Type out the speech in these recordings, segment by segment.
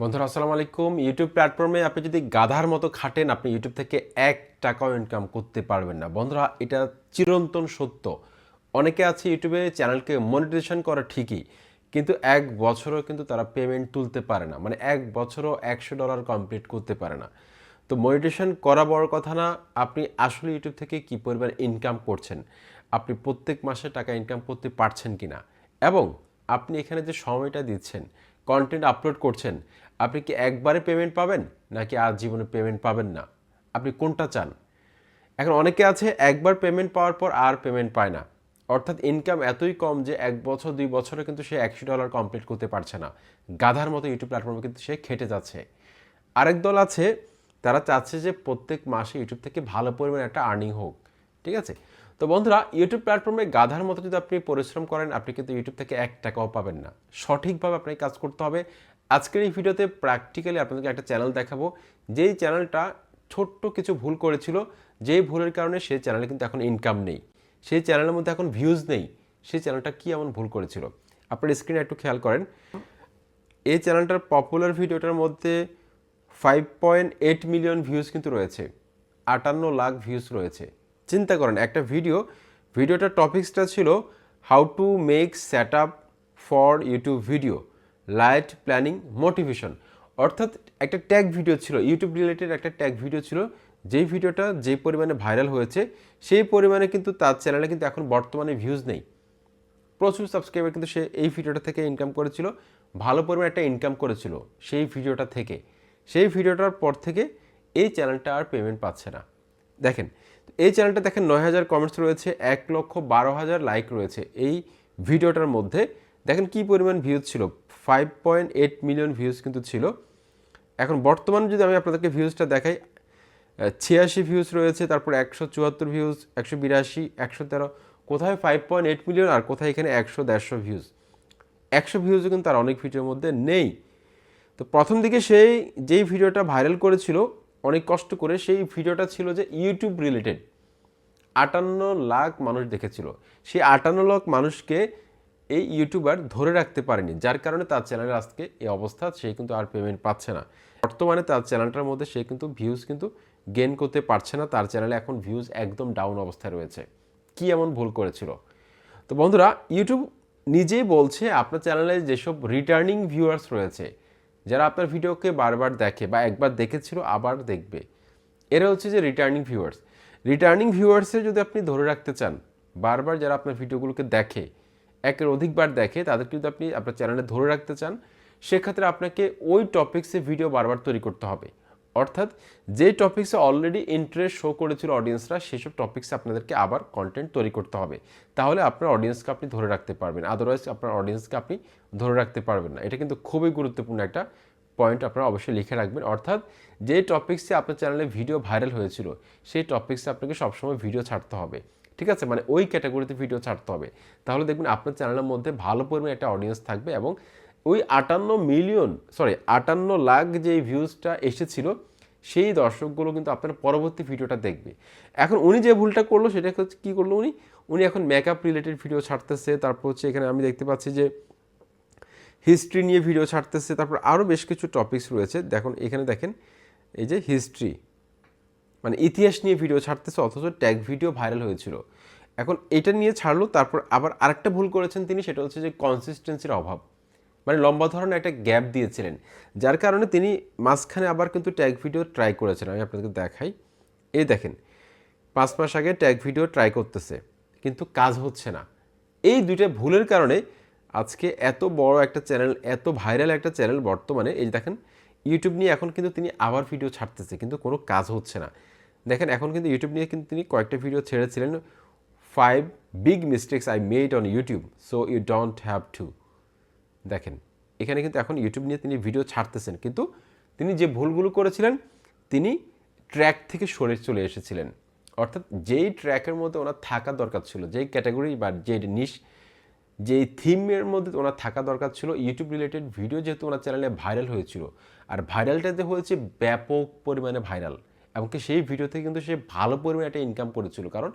বন্ধুরা, আসসালামু আলাইকুম। ইউটিউব প্ল্যাটফর্মে আপনি যদি গাধার মতো খাটেন, আপনি ইউটিউব থেকে এক টাকাও ইনকাম করতে পারবেন না। বন্ধুরা, এটা চিরন্তন সত্য। অনেকে আছে ইউটিউবে চ্যানেলকে মনিটাইজেশন করা ঠিকই, কিন্তু এক বছরও কিন্তু তারা পেমেন্ট তুলতে পারে না। মানে এক বছরও একশো ডলার কমপ্লিট করতে পারে না। তো মনিটেশন করা বড় কথা না, আপনি আসলে ইউটিউব থেকে কী পরিমাণ ইনকাম করছেন? আপনি প্রত্যেক মাসে টাকা ইনকাম করতে পারছেন কি না এবং আপনি এখানে যে সময়টা দিচ্ছেন কন্টেন্ট আপলোড করছেন আপনি কি একবারে পেমেন্ট পাবেন? নাকি আর জীবনে পেমেন্ট পাবেন না? আপনি কোনটা চান? এখন অনেকে আছে, একবার পেমেন্ট পাওয়ার পর আর পেমেন্ট পায় না। অর্থাৎ ইনকাম এতই কম যে এক বছর, দুই বছরে কিন্তু সে একশো ডলার কমপ্লিট করতে পারছে না। গাধার মতো ইউটিউব প্ল্যাটফর্মে কিন্তু সে খেটে যাচ্ছে। আরেক দল আছে, তারা চাচ্ছে যে প্রত্যেক মাসে ইউটিউব থেকে ভালো পরিমাণে একটা আর্নিং হোক। ঠিক আছে? তো বন্ধুরা ইউটিউব প্ল্যাটফর্মে গাধার মতো যদি আপনি পরিশ্রম করেন, আপনি কিন্তু ইউটিউব থেকে এক টাকাও পাবেন না। সঠিকভাবে আপনাকে কাজ করতে হবে। আজকের এই ভিডিওতে প্র্যাকটিক্যালি আপনাদেরকে একটা চ্যানেল দেখাবো। যেই চ্যানেলটা ছোট্ট কিছু ভুল করেছিল, যেই ভুলের কারণে সেই চ্যানেলে কিন্তু এখন ইনকাম নেই। সেই চ্যানেলের মধ্যে এখন ভিউজ নেই। সেই চ্যানেলটা কি এমন ভুল করেছিল? আপনার স্ক্রিনে একটু খেয়াল করেন। এই চ্যানেলটার পপুলার ভিডিওটার মধ্যে five point eight million views কিন্তু রয়েছে। আটান্ন লাখ ভিউজ রয়েছে। চিন্তা করেন, একটা ভিডিও ভিডিওটার টপিক্সটা ছিল how to make set up for YouTube video light planning motivation. অর্থাৎ একটা ট্যাগ ভিডিও ছিল ইউটিউব রিলেটেড একটা ট্যাগ ভিডিও ছিল, যেই ভিডিওটা যে পরিমাণে ভাইরাল হয়েছে, সেই পরিমাণে কিন্তু তার চ্যানেলে কিন্তু এখন বর্তমানে ভিউজ নেই। প্রচুর সাবস্ক্রাইবার কিন্তু সে এই ভিডিওটা থেকে ইনকাম করেছিল, ভালো পরিমাণে একটা ইনকাম করেছিল সেই ভিডিওটা থেকে। সেই ভিডিওটার পর থেকে এই চ্যানেলটা আর পেমেন্ট পাচ্ছে না। দেখেন, এই চ্যানেলটা দেখেন নয় হাজার কমেন্টস রয়েছে, এক লক্ষ বারো হাজার লাইক রয়েছে এই ভিডিওটার মধ্যে। দেখেন কি পরিমাণ ভিউজ ছিল five point eight million views কিন্তু ছিল। এখন বর্তমানে যদি আমি আপনাদেরকে ভিউজটা দেখাই ছিয়াশি ভিউজ রয়েছে, তারপর একশো চুয়াত্তর ভিউজ একশো বিরাশি, একশো তেরো, কোথায় ফাইভ পয়েন্ট এইট মিলিয়ন আর কোথায় এখানে একশো দেড়শো ভিউজ একশো ভিউজও কিন্তু তার অনেক ভিডিওর মধ্যে নেই। তো প্রথম দিকে সেই যেই ভিডিওটা ভাইরাল করেছিল, অনেক কষ্ট করে সেই ভিডিওটা ছিল যে ইউটিউব রিলেটেড আটান্ন লাখ মানুষ দেখেছিল। সেই আটান্ন লাখ মানুষকে এই ইউটিউবার ধরে রাখতে পারেনি। যার কারণে তার চ্যানেলের আজকে এই অবস্থা, সে কিন্তু আর পেমেন্ট পাচ্ছে না। বর্তমানে তার চ্যানেলটার মধ্যে সে কিন্তু ভিউজ কিন্তু গেন করতে পারছে না। তার চ্যানেলে এখন ভিউজ একদম ডাউন অবস্থায় রয়েছে। কি এমন ভুল করেছিল? তো বন্ধুরা ইউটিউব নিজেই বলছে, আপনার চ্যানেলে যেসব রিটার্নিং ভিউয়ার্স রয়েছে, যারা আপনার ভিডিওকে বারবার দেখে বা একবার দেখেছিল, আবার দেখবে। এরা হচ্ছে যে রিটার্নিং ভিউয়ার্স রিটার্নিং ভিউয়ার্সে যদি আপনি ধরে রাখতে চান, বারবার যারা আপনার ভিডিওগুলোকে দেখে একের অধিকবার দেখে তাদের যদি আপনি আপনার চ্যানেলে ধরে রাখতে চান, সেক্ষেত্রে আপনাকে ওই টপিক্সে ভিডিও বারবার তৈরি করতে হবে। অর্থাৎ যে টপিক্সে অলরেডি ইন্টারেস্ট শো করেছিল অডিয়েন্সরা সেসব টপিক্সে আপনাদেরকে আবার কন্টেন্ট তৈরি করতে হবে। তাহলে আপনার অডিয়েন্সকে আপনি ধরে রাখতে পারবেন আদারওয়াইজ আপনার অডিয়েন্সকে আপনি ধরে রাখতে পারবেন না। এটা কিন্তু খুবই গুরুত্বপূর্ণ একটা পয়েন্ট আপনারা অবশ্যই লিখে রাখবেন। অর্থাৎ যে টপিক্সে আপনার চ্যানেলে ভিডিও ভাইরাল হয়েছিল, সেই টপিক্সে আপনাকে সবসময় ভিডিও ছাড়তে হবে। ঠিক আছে? মানে ওই ক্যাটাগরিতে ভিডিও ছাড়তে হবে। তাহলে দেখবেন আপনার চ্যানেলের মধ্যে ভালো পরিমাণে একটা অডিয়েন্স থাকবে এবং ওই আটান্ন মিলিয়ন সরি আটান্ন লাখ যে ভিউজটা এসেছিল, সেই দর্শকগুলো কিন্তু আপনার পরবর্তী ভিডিওটা দেখবে। এখন উনি যে ভুলটা করল, সেটা হচ্ছে কী করল উনি? উনি এখন মেকআপ রিলেটেড ভিডিও ছাড়তেছে, তারপর হচ্ছে এখানে আমি দেখতে পাচ্ছি যে হিস্ট্রি নিয়ে ভিডিও ছাড়তেছে, তারপর আরও বেশ কিছু টপিকস রয়েছে। দেখুন, এখানে দেখেন, এই যে হিস্ট্রি মানে ইতিহাস নিয়ে ভিডিও ছাড়তেছে, অথচ ট্যাগ ভিডিও ভাইরাল হয়েছিল। এখন এটা নিয়ে ছাড়লো, তারপর আবার আরেকটা ভুল করেছেন তিনি, সেটা হচ্ছে যে কনসিস্টেন্সির অভাব। মানে লম্বা ধরনের একটা গ্যাপ দিয়েছিলেন, যার কারণে তিনি মাঝখানে আবার কিন্তু ট্যাগ ভিডিও ট্রাই করেছিলেন আমি আপনাদেরকে দেখাই। এই দেখেন, পাঁচ মাস আগে ট্যাগ ভিডিও ট্রাই করতেছে, কিন্তু কাজ হচ্ছে না। এই দুইটা ভুলের কারণে আজকে এত বড় একটা চ্যানেল এত ভাইরাল একটা চ্যানেল বর্তমানে, এই দেখেন ইউটিউব নিয়ে এখন কিন্তু তিনি আবার ভিডিও ছাড়তেছে, কিন্তু কোনো কাজ হচ্ছে না। দেখেন, এখন কিন্তু ইউটিউব নিয়ে কিন্তু তিনি কয়েকটা video ছেড়েছিলেন। Five big mistakes I made on YouTube so you don't have to দেখেন, এখানে কিন্তু এখন ইউটিউব নিয়ে তিনি ভিডিও ছাড়তেছেন, কিন্তু তিনি যে ভুলগুলো করেছিলেন, তিনি ট্র্যাক থেকে সরে চলে এসেছিলেন। অর্থাৎ যেই ট্র্যাকের মধ্যে ওনার থাকা দরকার ছিল, যেই ক্যাটাগরি বা যে নিশ যেই থিমের মধ্যে ওনার থাকা দরকার ছিল ইউটিউব রিলেটেড ভিডিও যেহেতু ওনার চ্যানেলে ভাইরাল হয়েছিল। আর ভাইরালটাতে হয়েছে ব্যাপক পরিমাণে ভাইরাল এমনকি সেই ভিডিও থেকে কিন্তু সে ভালো পরিমাণে একটা ইনকাম করেছিল। কারণ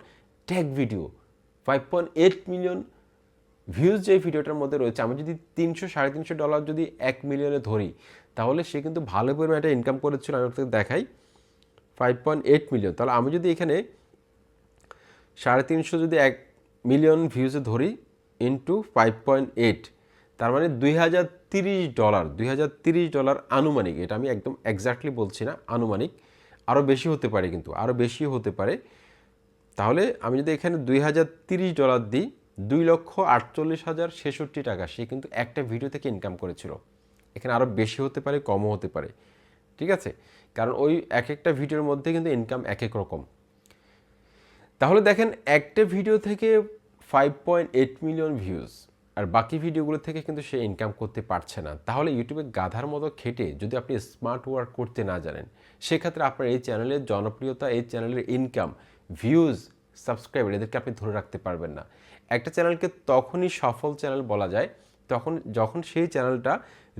tag video five point eight million views যে ভিডিওটার মধ্যে রয়েছে, আমি যদি তিনশো, সাড়ে তিনশো ডলার যদি এক মিলিয়নে ধরি, তাহলে সে কিন্তু ভালো পরিমাণে একটা ইনকাম করেছিল। আমি আপনাকে দেখাই ফাইভ পয়েন্ট এইট মিলিয়ন তাহলে আমি যদি এখানে সাড়ে তিনশো যদি এক মিলিয়ন ভিউজে ধরি ইন্টু ফাইভ পয়েন্ট এইট তার মানে দুই হাজার তিরিশ ডলার, দুই হাজার তিরিশ ডলার আনুমানিক, এটা আমি একদম এক্স্যাক্টলি বলছি না, আনুমানিক আরও বেশি হতে পারে কিন্তু আরও বেশি হতে পারে। তাহলে আমি যদি এখানে দুই হাজার তিরিশ ডলার দিই, দুই লক্ষ আটচল্লিশ হাজার ছেষট্টি টাকা, সে কিন্তু একটা ভিডিও থেকে ইনকাম করেছিল। এখানে আরও বেশি হতে পারে, কমও হতে পারে, ঠিক আছে? কারণ ওই এক একটা ভিডিওর মধ্যে কিন্তু ইনকাম এক এক রকম। তাহলে দেখেন, একটা ভিডিও থেকে five point eight million views আর বাকি ভিডিওগুলো থেকে কিন্তু সে ইনকাম করতে পারছে না। তাহলে ইউটিউবে গাধার মতো খেটে যদি আপনি স্মার্ট ওয়ার্ক করতে না জানেন, সেক্ষেত্রে আপনার এই চ্যানেলের জনপ্রিয়তা, এই চ্যানেলের ইনকাম ভিউজ সাবস্ক্রাইবার এদেরকে আপনি ধরে রাখতে পারবেন না। একটা চ্যানেলকে তখনই সফল চ্যানেল বলা যায়, তখন যখন সেই চ্যানেলটা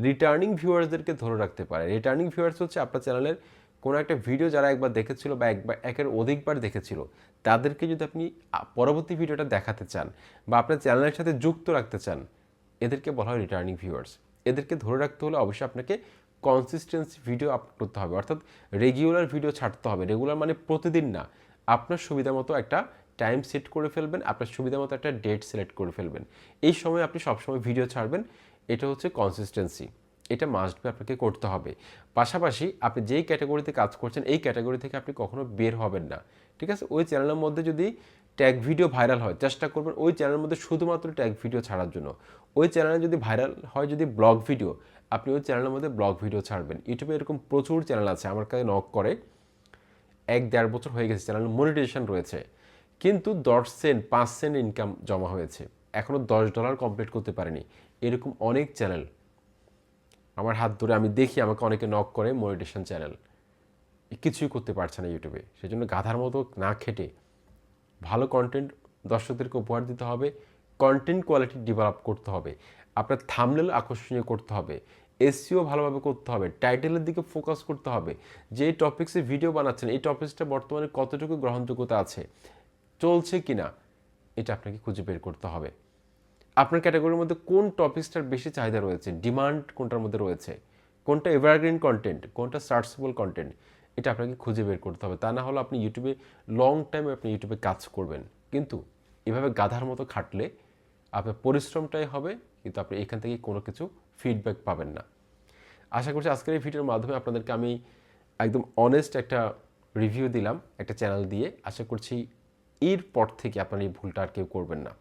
রিটার্নিং ভিউয়ার্সদেরকে ধরে রাখতে পারে। রিটার্নিং ভিউয়ার্স হচ্ছে আপনার চ্যানেলের কোনো একটা ভিডিও যারা একবার দেখেছিল বা একবার, একের অধিকবার দেখেছিল, তাদেরকে যদি আপনি পরবর্তী ভিডিওটা দেখাতে চান বা আপনার চ্যানেলের সাথে যুক্ত রাখতে চান, এদেরকে বলা হয় রিটার্নিং ভিউয়ার্স এদেরকে ধরে রাখতে হলে অবশ্যই আপনাকে কনসিস্টেন্সি ভিডিও আপলোড করতে হবে। অর্থাৎ রেগুলার ভিডিও ছাড়তে হবে। রেগুলার মানে প্রতিদিন না। আপনার সুবিধা মতো একটা টাইম সেট করে ফেলবেন, আপনার সুবিধা মতো একটা ডেট সিলেক্ট করে ফেলবেন। এই সময় আপনি সবসময় ভিডিও ছাড়বেন। এটা হচ্ছে কনসিস্টেন্সি এটা মাস্ট বি আপনাকে করতে হবে। পাশাপাশি আপনি যেই ক্যাটাগরিতে কাজ করছেন, এই ক্যাটাগরি থেকে আপনি কখনো বের হবেন না। ঠিক আছে? ওই চ্যানেলের মধ্যে যদি ট্যাগ ভিডিও ভাইরাল হয়, চেষ্টা করবেন ওই চ্যানেলের মধ্যে শুধুমাত্র ট্যাগ ভিডিও ছাড়ার জন্য। ওই চ্যানেলে যদি ভাইরাল হয়, যদি ব্লগ ভিডিও আপনি ওই চ্যানেলের মধ্যে ব্লগ ভিডিও ছাড়বেন। ইউটিউবে এরকম প্রচুর চ্যানেল আছে, আমার কাছে নক করে। এক দেড় বছর হয়ে গেছে চ্যানেল মনিটাইজেশন রয়েছে। কিন্তু দশ সেন্ট পাঁচ সেন্ট ইনকাম জমা হয়েছে। এখনও দশ ডলার কমপ্লিট করতে পারেনি। এরকম অনেক চ্যানেল আমার হাত ধরে আমি দেখি আমাকে অনেকে নক করে মনিটেশন চ্যানেল কিছুই করতে পারছে না ইউটিউবে সেজন্য গাধার মতো না খেটে ভালো কন্টেন্ট দর্শকদেরকে উপহার দিতে হবে কন্টেন্ট কোয়ালিটি ডেভেলপ করতে হবে, আপনার থামলেল আকর্ষণীয় করতে হবে এসিও ভালোভাবে করতে হবে টাইটেলের দিকে ফোকাস করতে হবে। যে টপিক্সে ভিডিও বানাচ্ছেন, এই টপিক্সটা বর্তমানে কতটুকু গ্রহণযোগ্যতা আছে, চলছে কি না এটা আপনাকে খুঁজে বের করতে হবে। আপনার ক্যাটাগরির মধ্যে কোন টপিকসটার বেশি চাহিদা রয়েছে? ডিমান্ড কোনটার মধ্যে রয়েছে? কোনটা এভারগ্রিন কন্টেন্ট কোনটা সার্চেবল কন্টেন্ট এটা আপনাকে খুঁজে বের করতে হবে। তা না হলে আপনি ইউটিউবে লং টাইম আপনি ইউটিউবে কাজ করবেন। কিন্তু এভাবে গাধার মতো খাটলে আপনার পরিশ্রমটাই হবে, কিন্তু আপনি এখান থেকে কোনো কিছু ফিডব্যাক পাবেন না। আশা করছি আজকের এই ভিডিওর মাধ্যমে আপনাদেরকে আমি একদম অনেস্ট একটা রিভিউ দিলাম, একটা চ্যানেল দিয়ে। আশা করছি এর পর থেকে আপনার এই ভুলটা আর কেউ করবেন না।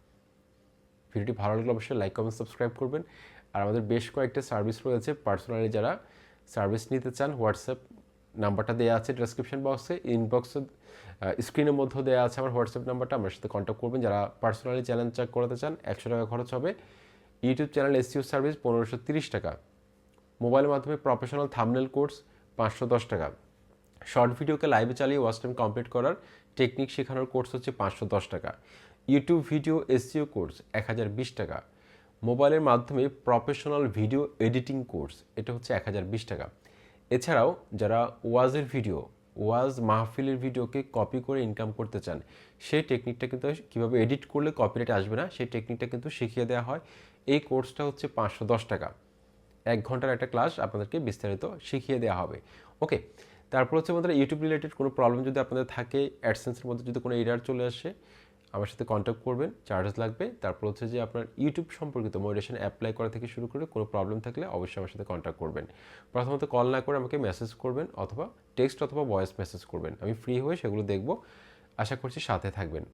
ভিডিওটি ভালো লাগলে অবশ্যই লাইক কমেন্ট সাবস্ক্রাইব করবেন। আর আমাদের বেশ কয়েকটা সার্ভিস রয়েছে পার্সোনালি যারা সার্ভিস নিতে চান হোয়াটসঅ্যাপ নাম্বারটা দেওয়া আছে ডিসক্রিপশন বক্সে ইনবক্সে স্ক্রিনের মধ্যেও দেওয়া আছে আমার হোয়াটসঅ্যাপ নাম্বারটা আমার সাথে কন্ট্যাক্ট করবেন। যারা পার্সোনালি চ্যানেল চেক করাতে চান, একশো টাকা খরচ হবে। ইউটিউব চ্যানেল এসিও সার্ভিস পনেরোশো তিরিশ টাকা। মোবাইলের মাধ্যমে প্রফেশনাল থামনেল কোর্স পাঁচশো দশ টাকা। শর্ট ভিডিওকে লাইভে চালিয়ে ওয়াচ টাইম কমপ্লিট করার টেকনিক শেখানোর কোর্স হচ্ছে পাঁচশো দশ টাকা। ইউটিউব ভিডিও এসিও কোর্স এক হাজার বিশ টাকা। মোবাইলের মাধ্যমে প্রফেশনাল ভিডিও এডিটিং কোর্স এটা হচ্ছে এক হাজার বিশ টাকা। এছাড়াও যারা ওয়াজের ভিডিও ওয়াজ মাহফিলের ভিডিওকে কপি করে ইনকাম করতে চান, সেই টেকনিকটা কিন্তু কীভাবে এডিট করলে কপিরাইট আসবে না, সেই টেকনিকটা কিন্তু শিখিয়ে দেওয়া হয়। এই কোর্সটা হচ্ছে পাঁচশো দশ টাকা। এক ঘণ্টার একটা ক্লাস আপনাদেরকে বিস্তারিত শিখিয়ে দেওয়া হবে। ওকে তারপর হচ্ছে আমাদের ইউটিউব রিলেটেড কোনো প্রবলেম যদি আপনাদের থাকে অ্যাডসেন্সের মধ্যে যদি কোনো এরার চলে আসে আমার সাথে কন্ট্যাক্ট করবেন চার্জেস লাগবে। তারপর হচ্ছে যে আপনার ইউটিউব সম্পর্কিত মোটিভেশন অ্যাপ্লাই করা থেকে শুরু করে কোনো প্রবলেম থাকলে অবশ্যই আমার সাথে কন্ট্যাক্ট করবেন। প্রথমত কল না করে আমাকে মেসেজ করবেন অথবা টেক্সট অথবা ভয়েস মেসেজ করবেন। আমি ফ্রি হয়ে সেগুলো দেখব। আশা করছি সাথে থাকবেন।